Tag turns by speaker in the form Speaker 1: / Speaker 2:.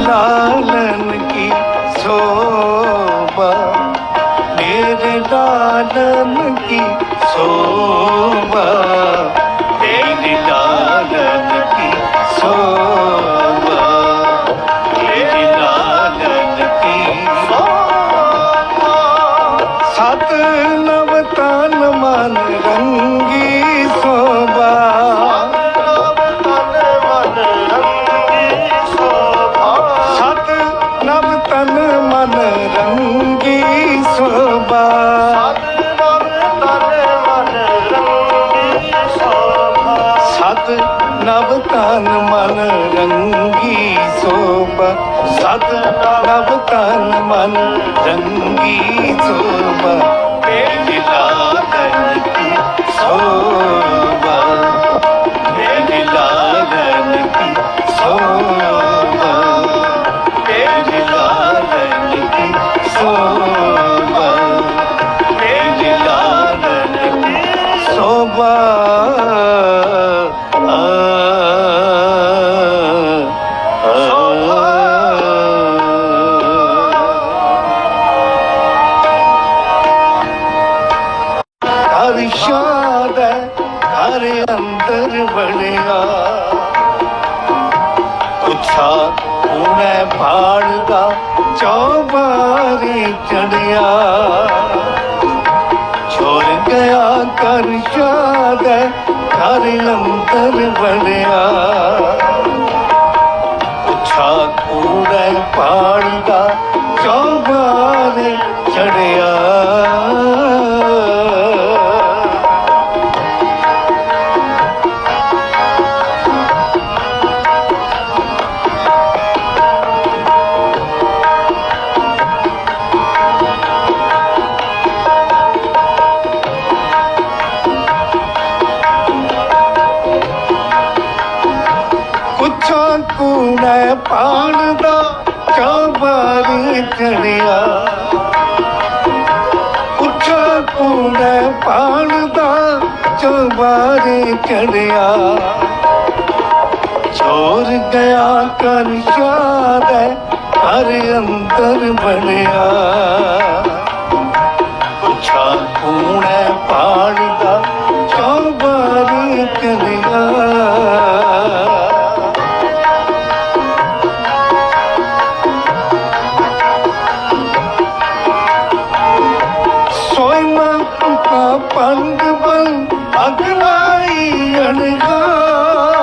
Speaker 1: लालन की शोभा मेरे लालन की शोभा ਨਵ ਤਨ ਮਨ ਰੰਗੀ ਸੋਭਾ। ਸਤ ਨਵ ਤਨ ਮਨ ਰੰਗੀ ਸੋਭਾ। ਮੇਰੀ ਲਾਲਨ ਕੀ ਸੋਭਾ। ਮੇਰੀ ਲਾਲਨ ਕੀ ਸੋਭਾ। ਮੇਰੀ ਲਾਲਨ ਕੀ ਸੋਭਾ। ਮੇਰੀ ਲਾਲਨ ਕੀ ਸੋਭਾ। ਸ਼ਾਦ ਹਰ ਅੰਦਰ ਬਣਿਆ। ਉੱਛਾ ਉਹਨੇ ਭਾੜ ਦਾ ਚੌਬਾਰੀ ਚੜਿਆ। ਛੋੜ ਗਿਆ ਕਰ ਸ਼ਾਦ ਘਰ ਅੰਦਰ ਬਣਿਆ। ਉੱਛਾ ਕੂੜੇ ਪਾੜ ਦਾ ਚੌਬਾਰੇ ਚੜਿਆ। ਕੁਛਾਂ ਕੂੜੇ ਪਾਣ ਦਾ ਚੌਬਾਰੀ ਚੜਿਆ। ਕੁਛਾਂ ਕੂੜੇ ਪਾਣ ਦਾ ਚੌਬਾਰੀ ਚੜਿਆ। ਚੋਰ ਗਿਆ ਕਰ ਸ਼ਾਦ ਹਰ ਅੰਦਰ ਬਣਿਆ। ਪੁੱਛਾ ਕੂਣੇ ਪਾਣ ਪੰਗ ਪੰਗ ਅਗਲਾਈ ਅਣਗਾ।